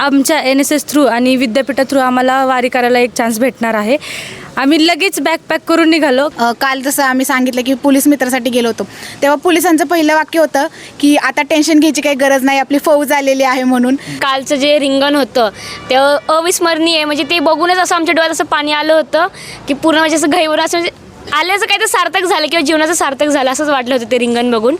आमच्या N S S through आणि विद्यापीठा थ्रू आम्हाला वारी करायला एक चान्स भेटणार आहे. आम्ही लगेच बॅकपॅक करून निघालो. अ, काल जसं आम्ही सांगितलं की पोलीस मित्रासाठी गेलो होतो. तेव्हा पोलिसांचं पहिलं वाक्य होतं की आता टेन्शन घ्यायची काही गरज नाही आपली फौज आलेली आहे म्हणून. कालचं जे रिंगण होतं ते अविस्मरणीय आहे. म्हणजे ते बघूनच असं आमच्या डोळ्यात असं पाणी आलं होतं की पूर्ण म्हणजे असं घाईवर असं म्हणजे आल्याचं काही तर सार्थक झालं किंवा जीवनाचं सार्थक झालं असंच वाटलं होतं ते रिंगण बघून.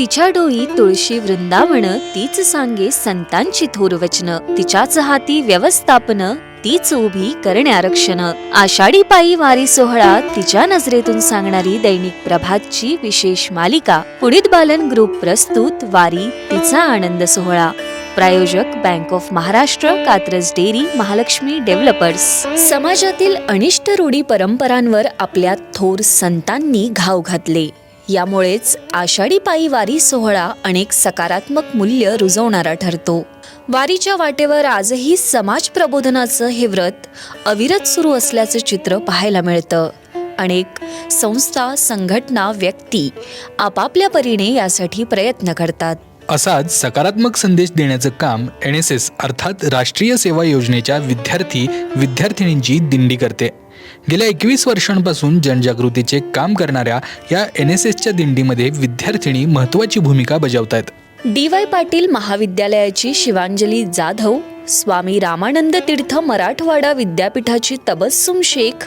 तिच्या डोई तुळशी वृंदावन तीच सांगे संतांची थोर वचन. तिच्याच हाती व्यवस्थापन तीच उभी करणे आरक्षण. आषाढी पायी वारी सोहळा तिच्या नजरेतून सांगणारी दैनिक प्रभातची विशेष मालिका. पुढीत बालन ग्रुप प्रस्तुत वारी तिचा आनंद सोहळा. प्रायोजक bank of Maharashtra Katraj dairy Mahalakshmi developers. समाजातील अनिष्ट रूढी परंपरांवर आपल्या थोर संतांनी घाव घातले. यामुळेच आषाढी पायी वारी सोहळा अनेक सकारात्मक मूल्य रुजवणारा ठरतो. वारीच्या वाटेवर आजही समाज प्रबोधनाचं हे व्रत अविरत सुरू असल्याचं चित्र पाहायला मिळतं. अनेक संस्था संघटना व्यक्ती आपापल्या परीने यासाठी प्रयत्न करतात. असाच सकारात्मक संदेश देण्याचं काम एन एस एस अर्थात राष्ट्रीय सेवा योजनेच्या विद्यार्थी विद्यार्थिनींची दिंडी करते. गेल्या एकवीस वर्षांपासून जनजागृतीचे काम करणाऱ्या या एन एस एसच्या दिंडीमध्ये विद्यार्थिनी महत्त्वाची भूमिका बजावत आहेत डी वाय पाटील महाविद्यालयाची शिवांजली जाधव स्वामी रामानंद तीर्थ मराठवाडा विद्यापीठाची तबस्सुम शेख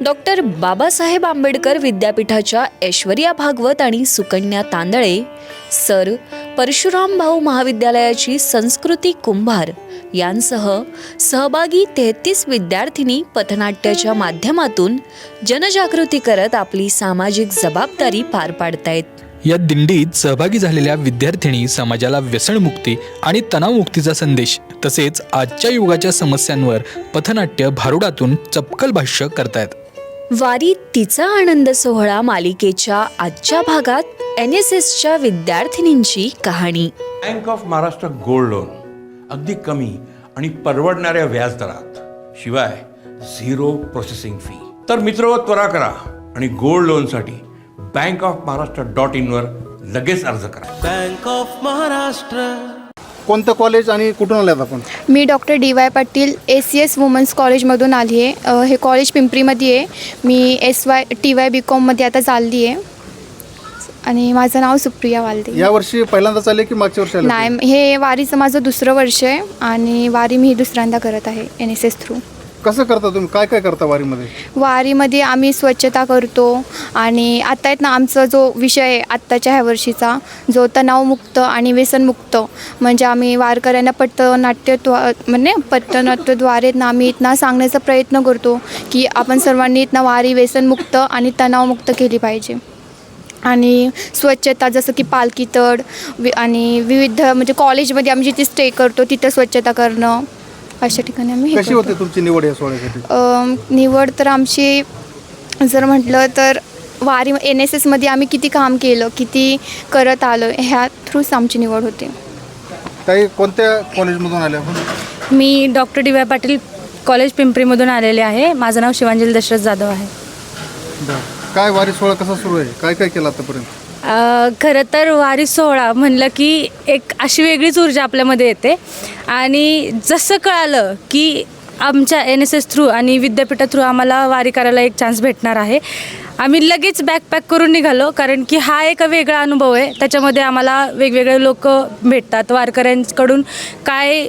डॉक्टर बाबासाहेब आंबेडकर विद्यापीठाच्या ऐश्वर्या भागवत आणि सुकन्या तांदळे सर परशुराम भाऊ महाविद्यालयाची संस्कृती कुंभार यांसह सहभागी तेहतीस विद्यार्थिनी पथनाट्याच्या माध्यमातून जनजागृती करत आपली सामाजिक जबाबदारी पार पाडतायत. या दिंडीत सहभागी झालेल्या विद्यार्थिनी समाजाला व्यसनमुक्ती आणि तणावमुक्तीचा संदेश तसेच आजच्या युगाच्या समस्यांवर पथनाट्य भारुडातून चपकल भाष्य करतायत. वारी तिचा आनंद सोहळा मालिकेच्या आजच्या भागात एन एस एसच्या विद्यार्थिनींची कहाणी. Bank of Maharashtra gold loan अगदी कमी आणि परवडणाऱ्या व्याजदरात शिवाय झिरो प्रोसेसिंग फी तर मित्र त्वरा करा आणि गोल्ड लोनसाठी बँक ऑफ महाराष्ट्र डॉट इनवर लगेच अर्ज करा. Bank of Maharashtra. कोणतं कॉलेज आणि कुठून आल्यात आपण? मी doctor D Y Patil A C S women's कॉलेजमधून आली आहे. अ, हे कॉलेज पिंपरीमध्ये आहे. मी S Y T Y B कॉममध्ये आता चालली आहे. आणि माझं नाव सुप्रिया वालदे. या वर्षी पहिल्यांदाच आले की मागच्या वर्षी आले? नाही हे वारीचं माझं दुसरं वर्ष आहे. आणि वारी मी दुसऱ्यांदा करत आहे एन एस एस थ्रू कसं करता तुम्ही? काय काय करता वारीमध्ये? वारीमध्ये आम्ही स्वच्छता करतो आणि आत्ता आहेत ना आमचा जो विषय आहे आत्ताच्या ह्या वर्षीचा जो तणावमुक्त आणि व्यसनमुक्त म्हणजे आम्ही वारकऱ्यांना पट्टनाट्य म्हणजे पट्टनाट्यद्वारे ना आम्ही इथनं सांगण्याचा प्रयत्न करतो की आपण सर्वांनी इथनं वारी व्यसनमुक्त आणि तणावमुक्त केली पाहिजे. आणि स्वच्छता जसं की पालखी तड वि आणि विविध म्हणजे कॉलेजमध्ये आम्ही जिथे स्टे करतो तिथं स्वच्छता करणं अशा ठिकाणी आम्ही हे कशी करतो. होते तुमची निवड या सोहळ्यासाठी? अम, निवड तर आमची जर म्हटलं तर वारी एन एस एसमध्ये आम्ही किती काम केलं किती करत आलो ह्या थ्रूच आमची निवड होते. काही कोणत्या कॉलेजमधून आले आपण? मी doctor D Y Patil college पिंपरीमधून आलेले आहे. माझं नाव शिवांजली दशरथ जाधव आहे. बरं. काय वारी सोहळा कसा सुरू आहे? काय काय केलं आतापर्यंत? खरं तर वारी सोहळा म्हणलं की एक अशी वेगळीच ऊर्जा आपल्यामध्ये येते. आणि जसं कळालं की आमच्या एन एस एस थ्रू आणि विद्यापीठा थ्रू आम्हाला वारी करायला एक चान्स भेटणार आहे. आम्ही लगेच बॅकपॅक करून निघालो कारण की हा एक वेगळा अनुभव आहे. त्याच्यामध्ये आम्हाला वेगवेगळे लोक भेटतात. वारकऱ्यांकडून काय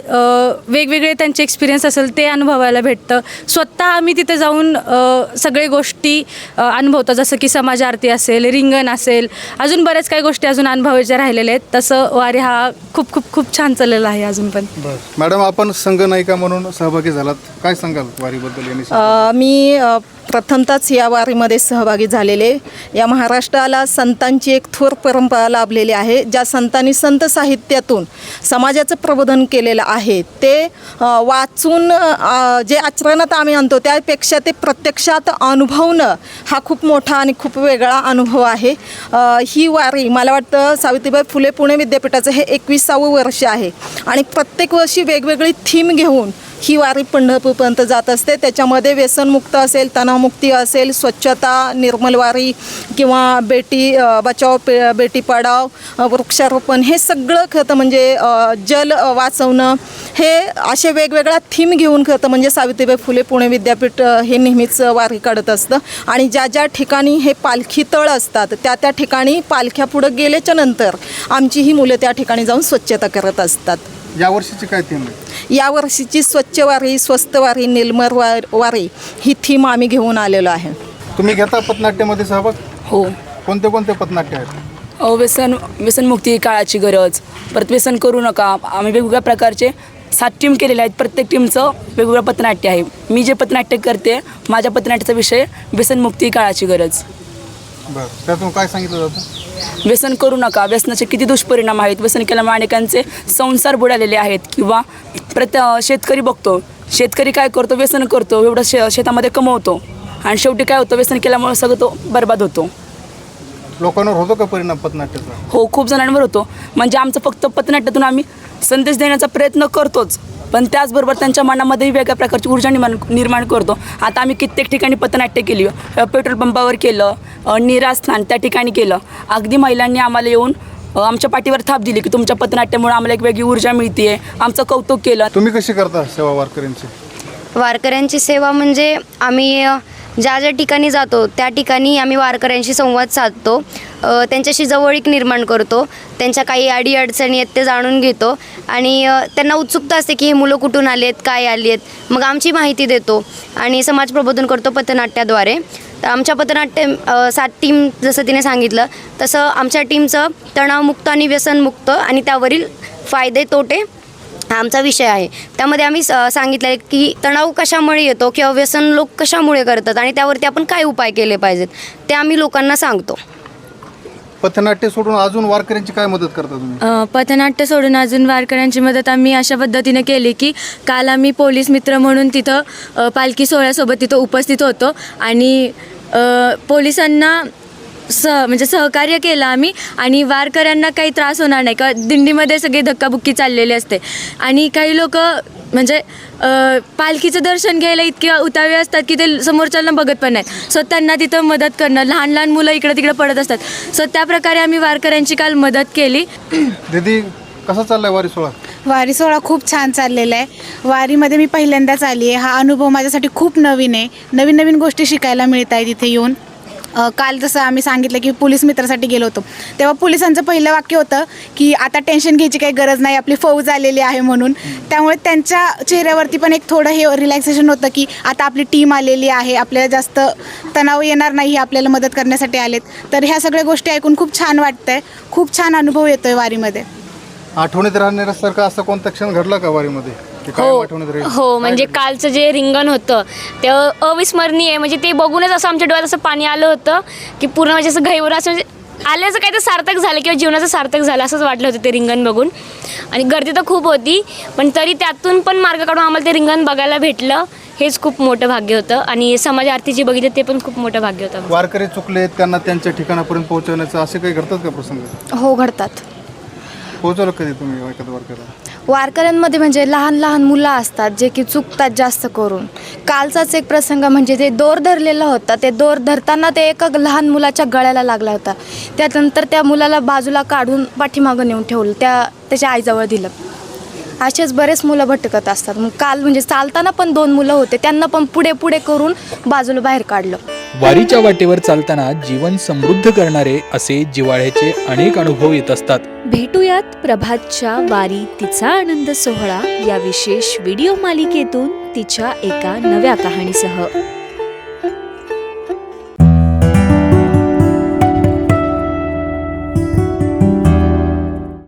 वेगवेगळे त्यांचे एक्सपिरियन्स असेल ते अनुभवायला भेटतं. स्वतः आम्ही तिथे जाऊन सगळे गोष्टी अनुभवतो. जसं की समाज आरती असेल रिंगण असेल अजून बऱ्याच काही गोष्टी अजून अनुभवायच्या राहिलेल्या आहेत. तसं वारी हा खूप खूप खूप छान चाललेला आहे अजून पण. मॅडम आपण संघनायिका म्हणून सहभागी झालात. काय सांगाल वारीबद्दल? मी प्रथमतःच या वारीमध्ये सहभागी झालेले. या महाराष्ट्राला संतांची एक थोर परंपरा लाभलेली आहे. ज्या संतांनी संत साहित्यातून समाजाचं प्रबोधन केलेलं आहे ते वाचून जे आचरणात आम्ही आणतो त्यापेक्षा ते प्रत्यक्षात अनुभवणं हा खूप मोठा आणि खूप वेगळा अनुभव आहे. ही वारी मला वाटतं सावित्रीबाई फुले पुणे विद्यापीठाचं हे एकविसावं वर्ष आहे. आणि प्रत्येक वर्षी वेगवेगळी थीम घेऊन ही वारी पंढरपूरपर्यंत जात असते. त्याच्यामध्ये व्यसनमुक्त असेल तणावमुक्ती असेल स्वच्छता निर्मल वारी किंवा बेटी बचाव पे बेटी पढाव वृक्षारोपण हे सगळं खतं म्हणजे जल वाचवणं हे असे वेगवेगळ्या थीम घेऊन खतं म्हणजे सावित्रीबाई फुले पुणे विद्यापीठ हे नेहमीच वारी काढत असतं. आणि ज्या ज्या ठिकाणी हे पालखी तळ असतात त्या त्या ठिकाणी पालख्या पुढं गेल्याच्यानंतर आमची ही मुलं त्या ठिकाणी जाऊन स्वच्छता करत असतात. यावर्षीची काय थीम आहे? यावर्षीची स्वच्छ वारी स्वस्त वारी निर्मळ वार वारी ही थीम आम्ही घेऊन आलेलो आहे. तुम्ही घेता पथनाट्यामध्ये सहभाग? हो. कोणते कोणते पथनाट्य आहेत? अ, व्यसन व्यसनमुक्ती काळाची गरज. परत व्यसन करू नका. आम्ही वेगवेगळ्या प्रकारचे सात टीम केलेले आहेत. प्रत्येक टीमचं वेगवेगळं पथनाट्य आहे. मी जे पथनाट्य करते माझ्या पथनाट्याचा विषय व्यसनमुक्ती ही काळाची गरज. बरं. त्यातून काय सांगितलं जातं? व्यसन करू नका. व्यसनाचे किती दुष्परिणाम आहेत. व्यसन केल्यामुळे अनेकांचे संसार बुडालेले आहेत. किंवा प्रत शेतकरी बघतो. शेतकरी काय करतो? व्यसन करतो. एवढं शे शेतामध्ये कमवतो. आणि शेवटी काय होतं? व्यसन केल्यामुळे सगळं तो बर्बाद होतो. लोकांवर होतो का परिणाम पथनाट्याचा? हो खूप जणांवर होतो. म्हणजे आमचं फक्त पथनाट्यातून आम्ही संदेश देण्याचा प्रयत्न करतोच. पण त्याचबरोबर त्यांच्या मनामध्येही वेगळ्या प्रकारची ऊर्जा निर्माण निर्माण करतो. आता आम्ही कित्येक ठिकाणी पथनाट्य केली. पेट्रोल पंपावर केलं. निरास्थान त्या ठिकाणी केलं. अगदी महिलांनी आम्हाला येऊन आमच्या पाठीवर थाप दिली की तुमच्या पथनाट्यामुळे आम्हाला एक वेगळी ऊर्जा मिळते आमचं कौतुक केलं. तुम्ही कशी करता सेवा वारकऱ्यांची? वारकऱ्यांची सेवा म्हणजे आम्ही ज्या ज्या ठिकाणी जातो त्या ठिकाणी आम्ही वारकऱ्यांशी संवाद साधतो. त्यांच्याशी जवळीक निर्माण करतो. त्यांच्या काही अडीअडचणी आहेत ते जाणून घेतो. आणि त्यांना उत्सुकता असते की हे मुलं कुठून आली आहेत काय आली आहेत मग आमची माहिती देतो आणि समाज प्रबोधन करतो पथनाट्याद्वारे. तर आमच्या पथनाट्य सात टीम जसं तिने सांगितलं तसं आमच्या टीमचं तणावमुक्त आणि व्यसनमुक्त आणि त्यावरील फायदे तोटे हा आमचा विषय आहे. त्यामध्ये आम्ही स- सांगितलं आहे की तणाव कशामुळे येतो किंवा व्यसन लोक कशामुळे करतात आणि त्यावरती आपण काय उपाय केले पाहिजेत ते आम्ही लोकांना सांगतो. पथनाट्य सोडून अजून वारकऱ्यांची काय मदत करता तुम्ही? पथनाट्य सोडून अजून वारकऱ्यांची मदत आम्ही अशा पद्धतीने केली की काल आम्ही पोलीस मित्र म्हणून तिथं पालखी सोहळ्यासोबत तिथं उपस्थित होतो आणि पोलिसांना स म्हणजे सहकार्य केलं आम्ही आणि वारकऱ्यांना काही त्रास होणार नाही. का दिंडीमध्ये सगळी धक्काबुक्की चाललेली असते. आणि काही लोक म्हणजे पालखीचं दर्शन घ्यायला इतके उतावे असतात की ते समोरच्यांना बघत पण नाहीत. सो त्यांना तिथं मदत करणं लहान लहान मुलं इकडं तिकडं पडत असतात. सो त्या प्रकारे आम्ही वारकऱ्यांची काल मदत केली. दीदी कसा चाललाय वारी सोहळा? वारी सोहळा खूप छान चाललेला आहे. वारीमध्ये मी पहिल्यांदाच आली आहे. हा अनुभव माझ्यासाठी खूप नवीन आहे. नवीन नवीन गोष्टी शिकायला मिळत आहेत इथे येऊन. अ, काल जसं आम्ही सांगितलं की पोलीस मित्रासाठी गेलो होतो. तेव्हा पोलिसांचं पहिलं वाक्य होतं की आता टेन्शन घ्यायची काही गरज नाही आपली फौज आलेली आहे म्हणून. त्यामुळे त्यांच्या चेहऱ्यावरती पण एक थोडं हे रिलॅक्सेशन होतं की आता आपली टीम आलेली आहे आपल्याला जास्त तणाव येणार नाही हे आपल्याला मदत करण्यासाठी आलेत. तर ह्या सगळ्या गोष्टी ऐकून खूप छान वाटतंय. खूप छान अनुभव येतो आहे वारीमध्ये. आठवणीत राहण्यासारखा असं कोणतं क्षण घडलं का वारीमध्ये? कायम हो आठवणीत राहील. हो म्हणजे कालचं जे रिंगण होतं ते अ- अविस्मरणीय आहे. म्हणजे ते बघूनच असं आमच्या डोळ्यात असं पाणी आलं होतं की पूर्ण म्हणजे असं घाईवर असं म्हणजे आल्याचं काय तर सार्थक झालं किंवा जीवनाचं सार्थक झालं असंच वाटलं होतं ते रिंगण बघून. आणि गर्दी तर खूप होती पण तरी त्यातून पण मार्ग काढून आम्हाला ते रिंगण बघायला भेटलं. हेच खूप मोठं भाग्य होतं. आणि समाज आरती जी बघितली ते पण खूप मोठं भाग्य होतं वारकरी चुकले त्यांना त्यांच्या ठिकाणापर्यंत पोहोचवण्याचं असे काही घडतात का प्रसंग? हो घडतात. पोहोचवलं कधी तुम्ही एखाद्या वारकऱ्याला? वारकऱ्यांमध्ये म्हणजे लहान लहान मुलं असतात जे की चुकतात जास्त करून. कालचाच एक प्रसंग म्हणजे ते दोर धरलेला होता ते दोर धरताना ते एका लहान मुलाच्या गळ्याला लागला होता. त्यानंतर त्या मुलाला बाजूला काढून पाठीमागं नेऊन ठेवलं त्या त्याच्या आईजवळ दिलं. असेच बरेच मुलं भटकत असतात. मग काल म्हणजे चालताना पण दोन मुलं होते त्यांना पण पुढे पुढे करून बाजूला बाहेर काढलं. वारीच्या वाटेवर चालताना जीवन समृद्ध करणारे असे जिवाळ्याचे अनेक अनुभव येत असतात. भेटूयात प्रभातच्या वारी तिचा आनंद सोहळा या विशेष व्हिडिओ मालिकेतून तिच्या एका नव्या कहाणीसह.